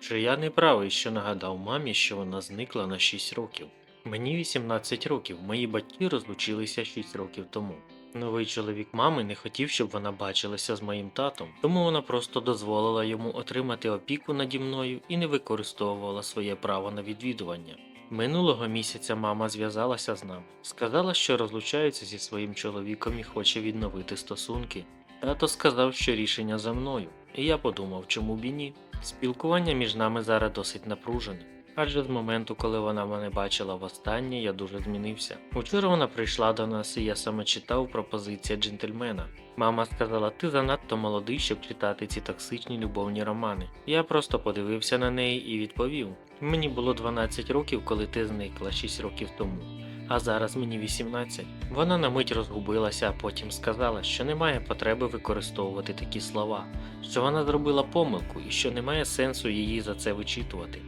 Чи я не правий, що нагадав мамі, що вона зникла на 6 років? Мені 18 років, мої батьки розлучилися 6 років тому. Новий чоловік мами не хотів, щоб вона бачилася з моїм татом, тому вона просто дозволила йому отримати опіку наді мною і не використовувала своє право на відвідування. Минулого місяця мама зв'язалася з нами, сказала, що розлучається зі своїм чоловіком і хоче відновити стосунки. Тато сказав, що рішення за мною, і я подумав, чому б і ні. Спілкування між нами зараз досить напружене. Адже з моменту, коли вона мене бачила востаннє, я дуже змінився. Учора вона прийшла до нас, і я саме читав пропозиція джентльмена. Мама сказала, ти занадто молодий, щоб читати ці токсичні любовні романи. Я просто подивився на неї і відповів: мені було 12 років, коли ти зникла 6 років тому. А зараз мені 18. Вона на мить розгубилася, а потім сказала, що немає потреби використовувати такі слова, що вона зробила помилку і що немає сенсу її за це вичитувати.